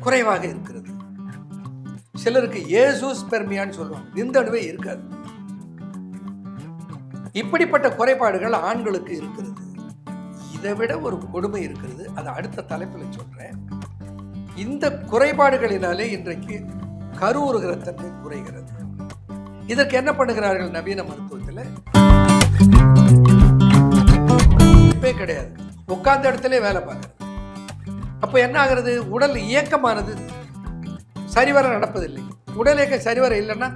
குறைவாக இருக்கிறது. சிலருக்கு ஏசூஸ் பெருமையான்னு சொல்லுவாங்க. விந்தணுவே இருக்காது. இப்படிப்பட்ட குறைபாடுகள் ஆண்களுக்கு இருக்கிறது. இதை விட ஒரு கொடுமை இருக்கிறது. அதை அடுத்த தலைப்பில் சொல்றேன். இந்த குறைபாடுகளினாலே இன்றைக்கு கருவுறுகிற தன்மை குறைகிறது. இதற்கு என்ன பண்ணுகிறார்கள் நவீன மருத்துவத்தில்? இப்பே கிடையாது. உட்கார்ந்த இடத்துல வேலை பார்க்கறது. அப்போ என்ன ஆகிறது? உடல் இயக்கமானது சரிவர நடப்பதில்லை. உடல் இயக்கம் சரிவர இல்லைன்னா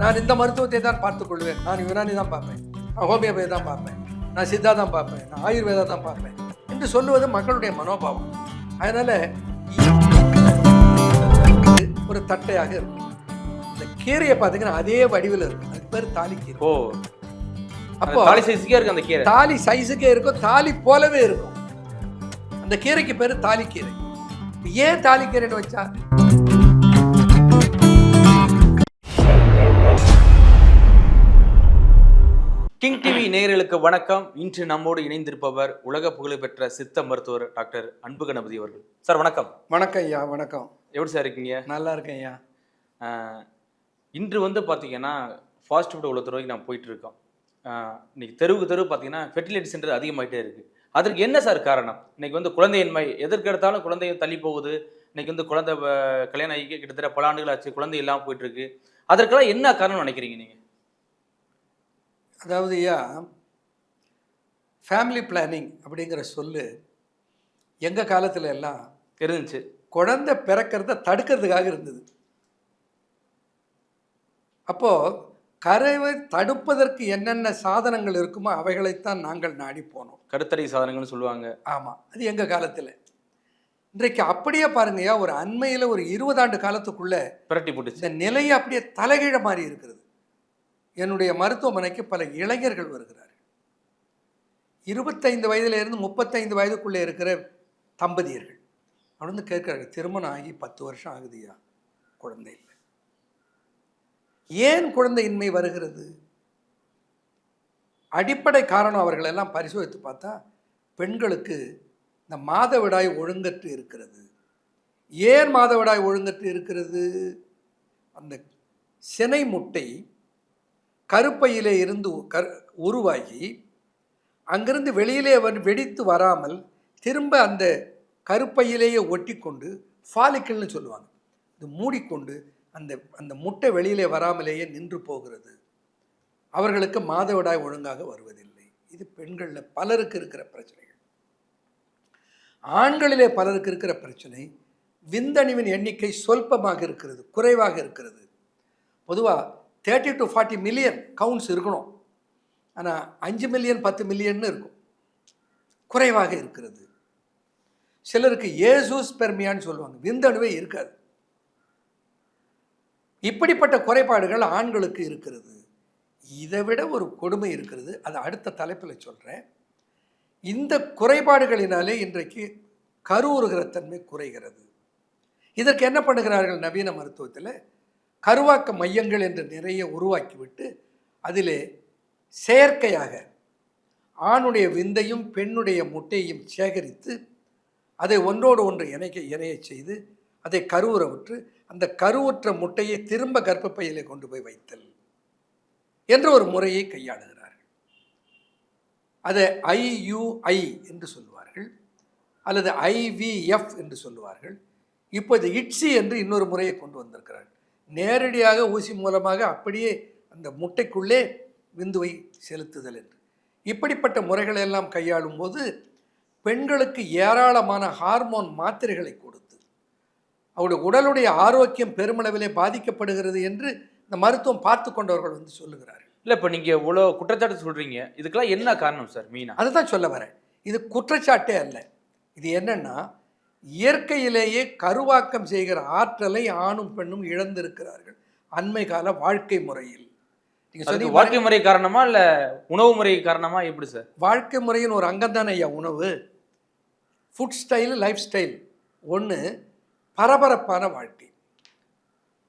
நான் இந்த மருத்துவத்தை தான் பார்த்துக் கொள்வேன். நான் யுனானி தான் பார்ப்பேன். நான் ஹோமியோபதி தான் பார்ப்பேன். நான் சித்தா தான் பார்ப்பேன். நான் ஆயுர்வேதா தான் பார்ப்பேன். என்று சொல்லுவது மக்களுடைய மனோபாவம். அதனால ஒரு தட்டையாக இருக்கும். இந்த கீரையை பார்த்தீங்கன்னா அதே வடிவில் இருக்கும். அது பேர் தாலிக்கீரை ஓ. அப்போ தாலி சைஸுக்கே இருக்கு அந்த கீரை. தாலி சைஸுக்கே இருக்கும். தாலி போலவே இருக்கும். அந்த கீரைக்கு பேரு தாலிக்கீரை. ஏன் தாலிக்கீரைன்னு வச்சா? கிங் டிவி நேயர்களுக்கு வணக்கம். இன்று நம்மோடு இணைந்திருப்பவர் உலக புகழ்பெற்ற சித்த மருத்துவர் டாக்டர் அன்பு கணபதி அவர்கள். சார் வணக்கம். வணக்கம் ஐயா வணக்கம். எப்படி சார் இருக்கீங்க? நல்லா இருக்கேன் ஐயா. இன்று வந்து பார்த்தீங்கன்னா ஃபாஸ்ட் ஃபுட் உள்ள துறைக்கு நான் போயிட்டு இருக்கோம். இன்னைக்கு தெருவுக்கு தெரு பார்த்தீங்கன்னா ஃபெர்டிலிட்டி சென்டர் அதிகமாயிட்டே இருக்கு. அதற்கு என்ன சார் காரணம்? இன்னைக்கு வந்து குழந்தையின்மை எதற்கு எடுத்தாலும் குழந்தை தள்ளி போகுது. இன்னைக்கு வந்து குழந்தை கல்யாணம் ஆகி கிட்டத்தட்ட பல ஆண்டுகள் ஆச்சு குழந்தை இல்லாமல் போயிட்டு இருக்கு அதற்கெல்லாம் என்ன காரணம் நினைக்கிறீங்க நீங்க? அதாவது ஐயா ஃபேமிலி பிளானிங் அப்படிங்கிற சொல்லு எங்கள் காலத்துல எல்லாம் இருந்துச்சு. குழந்தை பிறக்கிறத தடுக்கிறதுக்காக இருந்தது. அப்போ கரைவை தடுப்பதற்கு என்னென்ன சாதனங்கள் இருக்குமோ அவைகளைத்தான் நாங்கள் நாடி போனோம். கருத்தடை சாதனங்கள்னு சொல்லுவாங்க. ஆமாம் அது எங்கள் காலத்தில். இன்றைக்கு அப்படியே பாருங்கய்யா ஒரு அண்மையில் ஒரு இருபதாண்டு காலத்துக்குள்ள பிரட்டி போட்டுச்சு. இந்த நிலையை அப்படியே தலைகீழ மாறி இருக்கிறது. என்னுடைய மருத்துவமனைக்கு பல இளைஞர்கள் வருகிறார்கள். இருபத்தைந்து வயதுல இருந்து முப்பத்தைந்து வயதுக்குள்ளே இருக்கிற தம்பதியர்கள். வந்து கேட்குறாங்க திருமணம் ஆகி பத்து வருஷம் ஆகுதுயா குழந்தை இல்லை. ஏன் குழந்தையின்மை வருகிறது? அடிப்படை காரணம் அவர்களெல்லாம் பரிசோதித்து பார்த்தா பெண்களுக்கு இந்த மாதவிடாய் ஒழுங்கற்று இருக்கிறது. ஏன் மாதவிடாய் ஒழுங்கற்று இருக்கிறது? அந்த சினை முட்டை கருப்பையிலே இருந்து கரு உருவாகி அங்கிருந்து வெளியிலே வந்து வெடித்து வராமல் திரும்ப அந்த கருப்பையிலேயே ஒட்டி கொண்டு ஃபாலிக்கல்னு சொல்லுவாங்க. இது மூடிக்கொண்டு அந்த அந்த முட்டை வெளியிலே வராமலேயே நின்று போகிறது. அவர்களுக்கு மாதவிடாய் ஒழுங்காக வருவதில்லை. இது பெண்களில் பலருக்கு இருக்கிற பிரச்சனைகள். ஆண்களிலே பலருக்கு இருக்கிற பிரச்சனை விந்தணுவின் எண்ணிக்கை சொல்பமாக இருக்கிறது குறைவாக இருக்கிறது. பொதுவாக thirty to forty million counts இருக்கணும். ஆனால் அஞ்சு மில்லியன் பத்து மில்லியன்னு இருக்கும். குறைவாக இருக்கிறது. சிலருக்கு ஏசூஸ் பெர்மியான்னு சொல்லுவாங்க. விந்தணுவே இருக்காது. இப்படிப்பட்ட குறைபாடுகள் ஆண்களுக்கு இருக்கிறது. இதை விட ஒரு கொடுமை இருக்கிறது. அது அடுத்த தலைப்பில் சொல்கிறேன் இந்த குறைபாடுகளினாலே இன்றைக்கு கருவுறுகிற தன்மை குறைகிறது. இதற்கு என்ன பண்ணுகிறார்கள் நவீன மருத்துவத்தில்? கருவாக்க மையங்கள் என்று நிறைய உருவாக்கிவிட்டு அதிலே செயற்கையாக ஆணுடைய விந்தையும் பெண்ணுடைய முட்டையையும் சேகரித்து அதை ஒன்றோடு ஒன்று இணைக்க இணைய செய்து அதை கருவுற விட்டு அந்த கருவுற்ற முட்டையை திரும்ப கர்ப்பப்பையிலே கொண்டு போய் வைத்தல் என்ற ஒரு முறையை கையாளுகிறார்கள். அதை ஐயுஐ என்று சொல்லுவார்கள். அல்லது ஐவிஎஃப் என்று சொல்லுவார்கள். இப்போது இட்சி என்று இன்னொரு முறையை கொண்டு வந்திருக்கிறார்கள் நேரடியாக ஊசி மூலமாக அப்படியே அந்த முட்டைக்குள்ளே விந்துவை செலுத்துதல் என்று. இப்படிப்பட்ட முறைகளை எல்லாம் கையாளும் போது பெண்களுக்கு ஏராளமான ஹார்மோன் மாத்திரைகளை கொடுத்து அவருடைய உடலுடைய ஆரோக்கியம் பெருமளவிலே பாதிக்கப்படுகிறது என்று இந்த மருத்துவம் பார்த்து கொண்டவர்கள் வந்து சொல்லுகிறார்கள். இல்ல இப்ப நீங்க இவ்வளவு குற்றச்சாட்டு சொல்றீங்க. இதுக்கெல்லாம் என்ன காரணம் சார் மீனா? அதுதான் சொல்ல வரேன். இது குற்றச்சாட்டே அல்ல. இது என்னன்னா இயற்கையிலேயே கருவாக்கம் செய்கிற ஆற்றலை ஆணும் பெண்ணும் இழந்திருக்கிறார்கள். அண்மை கால வாழ்க்கை முறையில். வாழ்க்கை முறை காரணமா இல்ல உணவு முறை காரணமா எப்படி சார்? வாழ்க்கை முறையின் ஒரு அங்கம் தானே ஐயா உணவு? ஃபுட் ஸ்டைல் லைஃப் ஸ்டைல் ஒன்று பரபரப்பான வாழ்க்கை.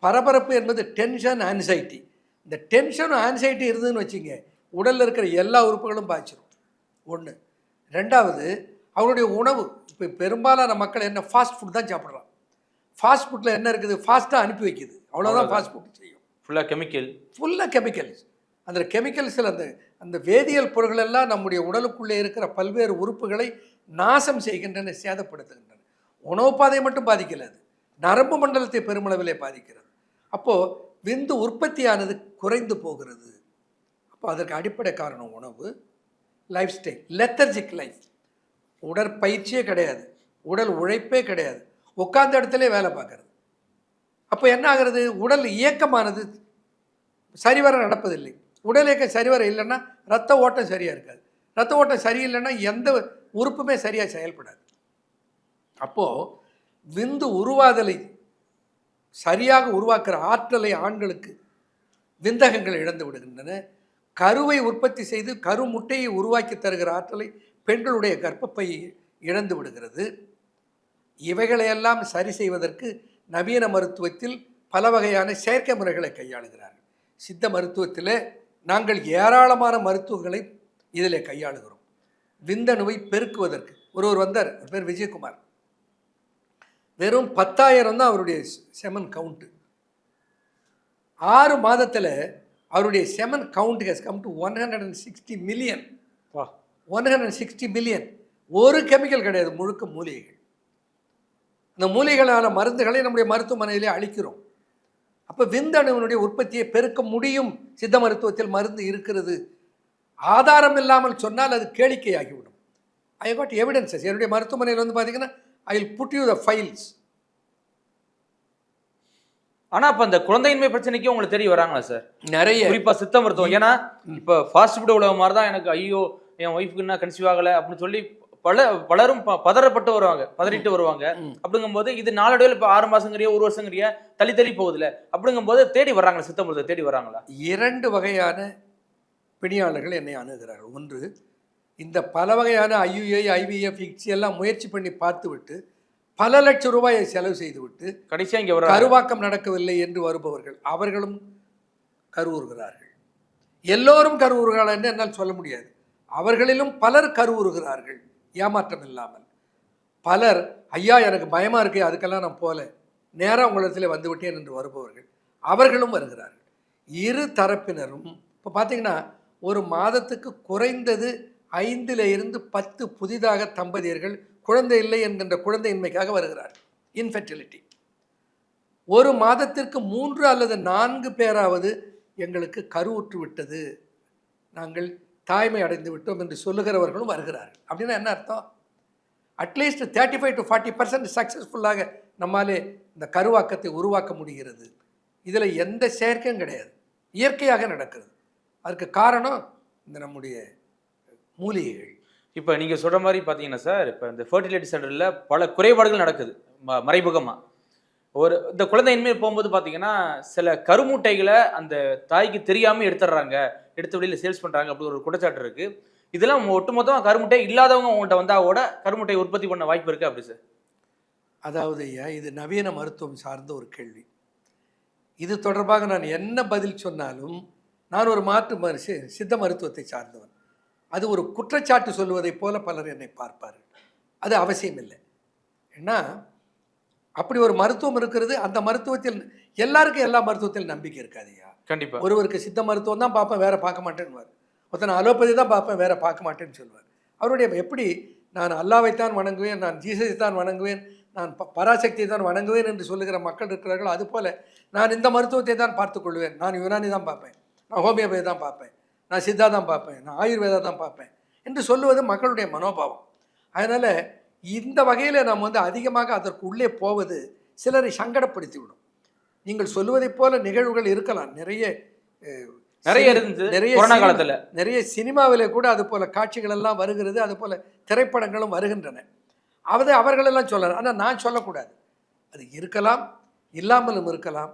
பரபரப்பு என்பது டென்ஷன் ஆன்சைட்டி இந்த டென்ஷனும் ஆன்சைட்டி இருந்ததுன்னு வச்சுங்க உடலில் இருக்கிற எல்லா உறுப்புகளும் பாய்ச்சிரும். ஒன்று ரெண்டாவது அவருடைய உணவு. இப்போ பெரும்பாலான மக்கள் என்ன ஃபாஸ்ட் ஃபுட் தான் சாப்பிட்றான் ஃபாஸ்ட் ஃபுட்டில் என்ன இருக்குது? ஃபாஸ்ட்டாக அனுப்பி வைக்குது. அவ்வளோதான் ஃபாஸ்ட் ஃபுட் செய்யும். ஃபுல்லாக கெமிக்கல் ஃபுல்லாக கெமிக்கல்ஸ் அந்த கெமிக்கல்ஸில் அந்த அந்த வேதியியல் பொருட்கள் எல்லாம் நம்முடைய உடலுக்குள்ளே இருக்கிற பல்வேறு உறுப்புகளை நாசம் செய்கின்றன சேதப்படுத்துகின்றன. உணவு பாதையை மட்டும் பாதிக்கல அது. நரம்பு மண்டலத்தை பெருமளவிலே பாதிக்கிறது. அப்போது விந்து உற்பத்தியானது குறைந்து போகிறது. அப்போ அதற்கு அடிப்படை காரணம் உணவு லைஃப் ஸ்டைல் லெத்தர்ஜிக் லைஃப் உடற்பயிற்சியே கிடையாது. உடல் உழைப்பே கிடையாது. உட்கார்ந்த இடத்துல வேலை பார்க்கறது. அப்போ என்ன ஆகிறது? உடல் இயக்கமானது சரிவர நடப்பதில்லை. உடல் இயக்கம் சரிவர இல்லைன்னா ரத்த ஓட்டம் சரியாக இருக்காது. ரத்த ஓட்டம் சரியில்லைன்னா எந்த உறுப்புமே சரியாக செயல்படாது. அப்போது விந்து உருவாதலை சரியாக உருவாக்குற ஆற்றலை ஆண்களுக்கு விந்தகங்கள் இழந்து விடுகின்றன. கருவை உற்பத்தி செய்து கரு முட்டையை உருவாக்கி தருகிற ஆற்றலை பெண்களுடைய கர்ப்பப்பை இழந்து விடுகிறது. இவைகளையெல்லாம் சரி செய்வதற்கு நவீன மருத்துவத்தில் பல வகையான செயற்கை முறைகளை கையாளுகிறார்கள். சித்த மருத்துவத்தில் நாங்கள் ஏராளமான மருத்துவங்களை இதில் கையாளுகிறோம். விந்தணுவை பெருக்குவதற்கு ஒருவர் வந்தார் பேர் விஜயகுமார். வெறும் பத்தாயிரம் தான் அவருடைய செமன் கவுண்ட்டு ஆறு மாதத்தில் அவருடைய semen count has come to one hundred and sixty million வா. ஒன் ஹண்ட்ரட் சிக்ஸ்டி மில்லியன் ஒரு கெமிக்கல் கிடையாது முழுக்க மூலிகைகள். இந்த மூலிகைகளான மருந்துகளை நம்முடைய மருத்துவமனையிலே அளிக்கிறோம். அப்போ விந்தணுவினுடைய உற்பத்தியை பெருக்க முடியும். சித்த மருத்துவத்தில் மருந்து இருக்கிறது. ஆதாரம் இல்லாமல் சொன்னால் அது கேளிக்கையாகிவிடும். ஐ காட் எவிடன்சஸ் என்னுடைய மருத்துவமனையில் வந்து பார்த்தீங்கன்னா I will put you the files ஆனா அப்ப அந்த குழந்தையின்மை பிரச்சனைக்கு உங்களுக்கு தெரிய வராங்களா சார் நிறைய. குறிப்பா சித்த மருத்துவம். ஏன்னா இப்ப ஃபாஸ்ட் ஃபுட் உலக மாதிரி தான் எனக்கு ஐயோ என் ஒய்ஃபுக்கு என்ன கன்சீவ் ஆகல அப்படின்னு சொல்லி பல பலரும் பதறப்பட்டு வருவாங்க பதறிட்டு வருவாங்க. அப்படிங்கும்போது இது நாளடைவில் இப்ப ஆறு மாசங்கிறிய ஒரு வருஷங்கிறிய தள்ளி தள்ளி போகுதுல அப்படிங்கும்போது தேடி வர்றாங்களா சித்த மருத்துவம் தேடி வர்றாங்களா இரண்டு வகையான பிணியாளர்கள் என்னை அணுகிறார்கள். ஒன்று இந்த பல வகையான ஐயுஐ ஐவிஎஃப் இக்ஸி எல்லாம் முயற்சி பண்ணி பார்த்துவிட்டு பல லட்சம் ரூபாயை செலவு செய்துவிட்டு கடைசியா இங்க வர்றாங்க கருவாக்கம் நடக்கவில்லை என்று வருபவர்கள் அவர்களும் கருவுறுகிறார்கள். எல்லோரும் கருவுறுகிறார்கள் என்று என்னால் சொல்ல முடியாது. அவர்களிலும் பலர் கருவுறுகிறார்கள் ஏமாற்றம் இல்லாமல். பலர் ஐயா எனக்கு பயமா இருக்கு அதுக்கெல்லாம் நான் போல நேராக உங்களிடத்தில் வந்து விட்டேன் என்று வருபவர்கள் அவர்களும் வருகிறார்கள். இரு தரப்பினரும் இப்போ பார்த்தீங்கன்னா ஒரு மாதத்துக்கு குறைந்தது ஐந்தில் இருந்து பத்து புதிதாக தம்பதியர்கள் குழந்தை இல்லை என்கின்ற குழந்தையின்மைக்காக வருகிறார். இன்ஃபெர்டிலிட்டி ஒரு மாதத்திற்கு மூன்று அல்லது நான்கு பேராவது எங்களுக்கு கருவுற்று விட்டது. நாங்கள் தாய்மை அடைந்து விட்டோம் என்று சொல்லுகிறவர்களும் வருகிறார்கள். அப்படின்னா என்ன அர்த்தம்? At least thirty five to forty percent சக்ஸஸ்ஃபுல்லாக நம்மாலே இந்த கருவாக்கத்தை உருவாக்க முடிகிறது. இதில் எந்த செயற்கையும் கிடையாது. இயற்கையாக நடக்கிறது. அதுக்கு காரணம் இந்த நம்முடைய மூலிகைகள். இப்போ நீங்கள் சொல்கிற மாதிரி பார்த்தீங்கன்னா சார் இப்போ இந்த ஃபர்டிலிட்டி சென்டரில் பல குறைபாடுகள் நடக்குது. ம- மறைமுகமா. ஒரு இந்த குழந்தையின்மே போகும்போது பார்த்தீங்கன்னா சில கருமுட்டைகளை அந்த தாய்க்கு தெரியாமல் எடுத்துடுறாங்க எடுத்து வெளியில் சேல்ஸ் பண்ணுறாங்க அப்படி ஒரு குற்றச்சாட்டு இருக்குது இதெல்லாம் ஒட்டுமொத்தமாக கருமுட்டை இல்லாதவங்க உங்கள்கிட்ட வந்தால் கூட கருமுட்டையை உற்பத்தி பண்ண வாய்ப்பு இருக்குது அப்படி சார் அதாவது ஐயா இது நவீன மருத்துவம் சார்ந்த ஒரு கேள்வி. இது தொடர்பாக நான் என்ன பதில் சொன்னாலும் நான் ஒரு மாற்று மரு சித்த மருத்துவத்தை சார்ந்தவன். அது ஒரு குற்றச்சாட்டு சொல்வதைப் போல பலர் என்னை பார்ப்பார்கள். அது அவசியம் இல்லை. ஏன்னா அப்படி ஒரு மருத்துவம் இருக்கிறது அந்த மருத்துவத்தில் எல்லாருக்கும் எல்லா மருத்துவத்தில் நம்பிக்கை இருக்காதுயா கண்டிப்பா. ஒருவருக்கு சித்த மருத்துவம் தான் பார்ப்பேன் வேற பார்க்க மாட்டேன்னுவார். ஒருத்தன் அலோபதி தான் பார்ப்பேன் வேற பார்க்க மாட்டேன்னு சொல்லுவார். அவருடைய எப்படி நான் அல்லாவைத்தான் வணங்குவேன் நான் ஜீசஸை தான் வணங்குவேன் நான் பராசக்தியை தான் வணங்குவேன் என்று சொல்லுகிற மக்கள் இருக்கிறார்கள் அதுபோல நான் இந்த மருத்துவத்தை தான் பார்த்துக் கொள்வேன். நான் யுனானி தான் பார்ப்பேன். நான் ஹோமியோபதி தான் பார்ப்பேன். நான் சித்தா தான் பார்ப்பேன் நான் ஆயுர்வேதா தான் பார்ப்பேன் என்று சொல்லுவது மக்களுடைய மனோபாவம். அதனால் இந்த வகையில் நாம் வந்து அதிகமாக அதற்கு உள்ளே போவது சிலரை சங்கடப்படுத்தி விடும் நீங்கள் சொல்லுவதைப் போல நிகழ்வுகள் இருக்கலாம். நிறைய நிறைய நிறைய காலத்துல. நிறைய சினிமாவிலே கூட அது போல காட்சிகள் எல்லாம் வருகிறது அது போல திரைப்படங்களும் வருகின்றன. அதை அவர்களெல்லாம் சொல்லலாம் ஆனால் நான் சொல்லக்கூடாது. அது இருக்கலாம் இல்லாமலும் இருக்கலாம்.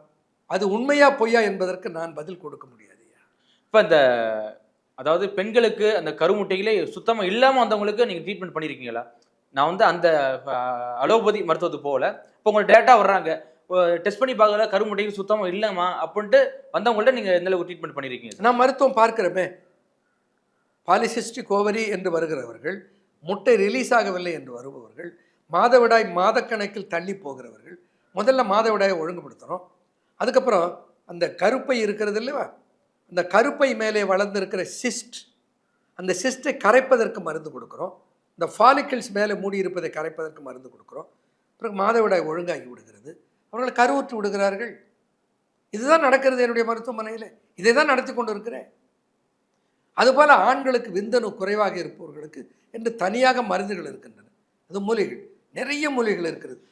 அது உண்மையா பொய்யா என்பதற்கு நான் பதில் கொடுக்க முடியாது. இப்போ இந்த அதாவது பெண்களுக்கு அந்த கருமுட்டைகளே சுத்தமாக இல்லாமல் வந்தவங்களுக்கு நீங்கள் ட்ரீட்மெண்ட் பண்ணியிருக்கீங்களா நான் வந்து அந்த அலோபதி மருத்துவத்துக்கு போகல. இப்போ உங்களை டேட்டா வர்றாங்க. டெஸ்ட் பண்ணி பார்க்கல கருமுட்டைகள் சுத்தமாக இல்லைம்மா அப்படின்ட்டு வந்தவங்கள்ட்ட நீங்கள் எந்த அளவுக்கு ட்ரீட்மெண்ட் பண்ணிருக்கீங்க? நான் மருத்துவம் பார்க்குறமே பாலிசிஸ்டிக் ஓவரி என்று வருகிறவர்கள் முட்டை ரிலீஸ் ஆகவில்லை என்று வருபவர்கள் மாதவிடாய் மாதக்கணக்கில் தள்ளி போகிறவர்கள் முதல்ல மாதவிடாயை ஒழுங்குபடுத்துகிறோம் அதுக்கப்புறம் அந்த கருப்பை இருக்கிறது இல்லைவா? அந்த கருப்பை மேலே வளர்ந்திருக்கிற சிஸ்ட் அந்த சிஸ்டை கரைப்பதற்கு மருந்து கொடுக்குறோம். இந்த ஃபாலிக்கிள்ஸ் மேலே மூடி இருப்பதை கரைப்பதற்கு மருந்து கொடுக்குறோம். பிறகு மாதவிடாய் ஒழுங்காகி விடுகிறது. அவர்களை கருவுற்று விடுகிறார்கள். இதுதான் நடக்கிறது என்னுடைய மருத்துவமனையில். இதை தான் நடத்தி கொண்டு இருக்கிறேன் அதுபோல் ஆண்களுக்கு விந்தணு குறைவாக இருப்பவர்களுக்கு என்று தனியாக மருந்துகள் இருக்கின்றன. அது மூலிகள் நிறைய மூலிகள் இருக்கிறது.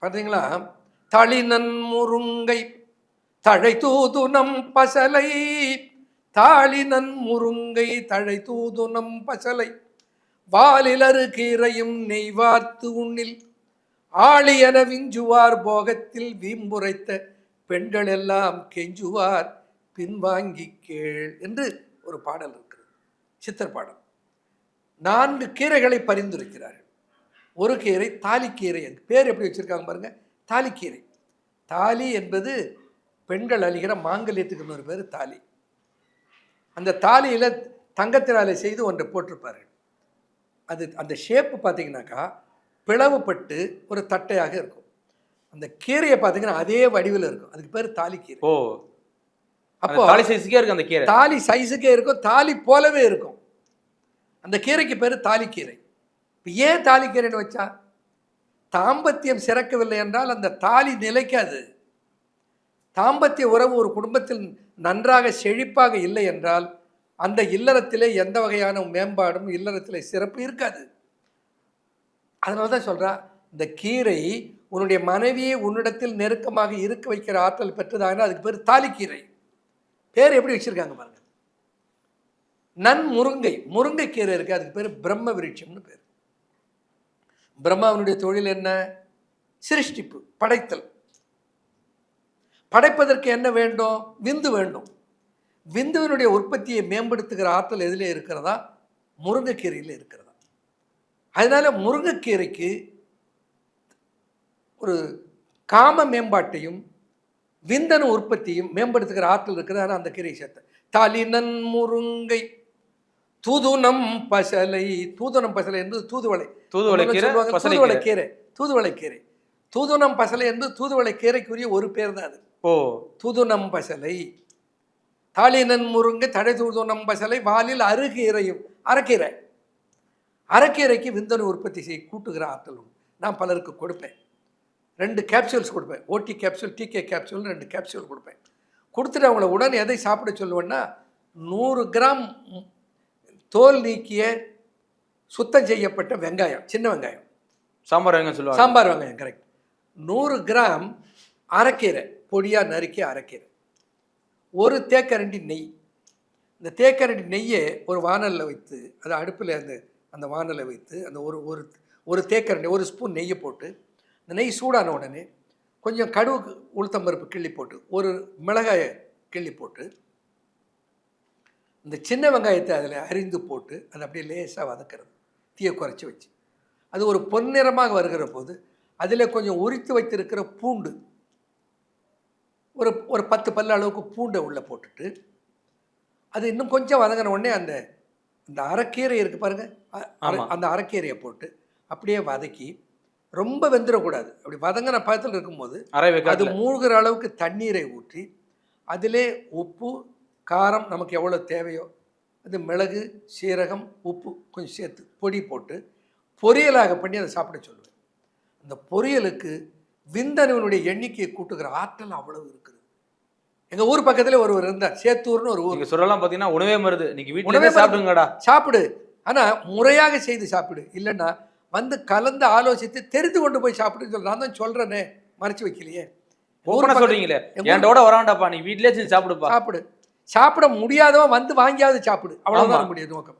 பார்த்தீங்களா? தளினன் முருங்கை தழை தூதுனம் பசலை. தாளினன் முருங்கை தழை தூதுனம் பசலை. வாலிலறு கீரையும் நெய்வார்த்து உண்ணில். ஆளியன விஞ்சுவார் போகத்தில் வீம்புரைத்த பெண்கள் எல்லாம் கெஞ்சுவார் பின்வாங்கி கேள் என்று ஒரு பாடல் இருக்கிறது. சித்தர் பாடல். நான்கு கீரைகளை பரிந்துரைக்கிறார்கள். ஒரு கீரை தாலிக்கீரை பேர் எப்படி வச்சிருக்காங்க பாருங்க. தாலிக்கீரை. தாலி என்பது பெண்கள் அழிகிற மாங்கல்யத்துக்கு இன்னொரு பேர் தாலி. அந்த தாலியில் தங்கத்தினாலே செய்து ஒன்றை போட்டிருப்பார்கள் அது அந்த ஷேப்பு பார்த்தீங்கன்னாக்கா பிளவுபட்டு ஒரு தட்டையாக இருக்கும். அந்த கீரையை பார்த்தீங்கன்னா அதே வடிவில் இருக்கும். அதுக்கு பேர் தாலிக்கீரை ஓ. அப்போ தாலி சைஸுக்கே இருக்கு அந்த கீரை. தாலி சைஸுக்கே இருக்கும். தாலி போலவே இருக்கும். அந்த கீரைக்கு பேர் தாலிக்கீரை இப்போ ஏன் தாலிக்கீரைன்னு வச்சா? தாம்பத்தியம் சிறக்கவில்லை என்றால் அந்த தாலி நிலைக்காது. தாம்பத்திய உறவு ஒரு குடும்பத்தில் நன்றாக செழிப்பாக இல்லை என்றால் அந்த இல்லறத்திலே எந்த வகையான மேம்பாடும் இல்லறத்திலே சிறப்பு இருக்காது. அதனால தான் சொல்கிறா இந்த கீரை உன்னுடைய மனைவியை உன்னிடத்தில் நெருக்கமாக இருக்க வைக்கிற ஆற்றல் பெற்றதாங்கன்னா அதுக்கு பேர் தாலிக்கீரை. பேர் எப்படி வச்சிருக்காங்க பாருங்கள் நன் முருங்கை முருங்கைக்கீரை கீரை அதுக்கு பேர் பிரம்ம விருட்சம்னு பேர். பிரம்மாவனுடைய தொழில் என்ன? சிருஷ்டிப்பு படைத்தல். படைப்பதற்கு என்ன வேண்டும்? விந்து வேண்டும். விந்துவினுடைய உற்பத்தியை மேம்படுத்துகிற ஆற்றல் எதிலே இருக்கிறதா? முருங்கைக்கீரையில் இருக்கிறதா? அதனால முருங்கைக்கீரைக்கு ஒரு காம மேம்பாட்டையும் விந்தணு உற்பத்தியும் மேம்படுத்துகிற ஆற்றல் இருக்குது ஆனால் அந்த கீரை சேர்த்த தலினன் முருங்கை தூதுனம் பசலை தூதுனம் பசலை என்பது தூதுவளை. தூதுவளை தூதுவளை கீரை. கீரை. தூதுவளை கீரை. தூதுனம் பசலை என்பது தூதுவளை கீரைக்குரிய ஒரு பேர் தான் அது. ஓ தூதுனம் பசலை. தாளினன் முருங்கை தடை தூதுனம் பசலை வாலில் அருகீரையும் அரைக்கீரை. அரைக்கீரைக்கு விந்தணு உற்பத்தி செய்ய கூட்டுகிற ஆற்றல் நான் பலருக்கு கொடுப்பேன். ரெண்டு கேப்சூல்ஸ் கொடுப்பேன். ஓடி கேப்சூல் டிகே கேப்சூல்னு ரெண்டு கேப்சூல் கொடுப்பேன். கொடுத்துட்டு அவங்கள உடனே எதை சாப்பிட சொல்லுவேன்னா நூறு கிராம் தோல் நீக்கிய சுத்தம் செய்யப்பட்ட வெங்காயம் சின்ன வெங்காயம். சாம்பார் வெங்காயம் சொல்லுவாங்க. சாம்பார் வெங்காயம் கரெக்ட் நூறு கிராம் அரைக்கீரை. பொடியாக நறுக்கி அரைக்கீரை ஒரு தேக்கரண்டி நெய். இந்த தேக்கரண்டி நெய்யை ஒரு வானலில் வைத்து அதை அடுப்பில் அந்த அந்த வானலை வைத்து அந்த ஒரு ஒரு ஒரு தேக்கரண்டி ஒரு ஸ்பூன் நெய்யை போட்டு இந்த நெய் சூடான உடனே கொஞ்சம் கடுகு உளுத்தம்பருப்பு கிள்ளி போட்டு ஒரு மிளகாயை கிள்ளி போட்டு இந்த சின்ன வெங்காயத்தை அதில் அரிந்து போட்டு அதை அப்படியே லேசாக வதக்கிறது. தீயை குறைச்சி வச்சு. அது ஒரு பொன்னிறமாக வருகிற போது அதில் கொஞ்சம் உரித்து வைத்திருக்கிற பூண்டு ஒரு ஒரு பத்து பல்ல அளவுக்கு பூண்டை உள்ளே போட்டுட்டு அது இன்னும் கொஞ்சம் வதங்கின உடனே அந்த அந்த அரைக்கீரை இருக்கு பாருங்க. அ- அரை- ஆமா. அந்த அரைக்கீரையை போட்டு அப்படியே வதக்கி ரொம்ப வெந்துடக்கூடாது. அப்படி வதங்கின பதத்தில் இருக்கும்போது அது மூழ்கிற அளவுக்கு தண்ணீரை ஊற்றி அதிலே உப்பு காரம் நமக்கு எவ்வளோ தேவையோ அது மிளகு சீரகம் உப்பு கொஞ்சம் சேர்த்து பொடி போட்டு பொரியலாக பண்ணி அதை சாப்பிட சொல்லுவேன். அந்த பொரியலுக்கு விந்தணுவினுடைய எண்ணிக்கையை கூட்டுகிற ஆற்றல் அவ்வளவு இருக்குது. எங்கள் ஊர் பக்கத்தில் ஒருவர் இருந்தார். சேத்தூர்னு ஒரு ஊர். சொல்லலாம் பாத்தீங்கன்னா உணவே மருது நீங்க வீட்டுல. சாப்பிடுங்கடா. சாப்பிடு. ஆனால் முறையாக செய்து சாப்பிடு. இல்லைன்னா வந்து கலந்து ஆலோசித்து தெரிந்து கொண்டு போய் சாப்பிடுன்னு சொல்லி நான் தான் சொல்கிறேனே மறைச்சு வைக்கலையே. சொல்றீங்களே. எங்க ஊர் என்டோட வரான்டாப்பா நீ வீட்லயே செஞ்சு சாப்பிடுப்பா. சாப்பிடு. சாப்பிட முடியாதவன் வந்து வாங்கியாவது சாப்பிடு. அவ்வளவுதான். நம்முடைய நோக்கம்.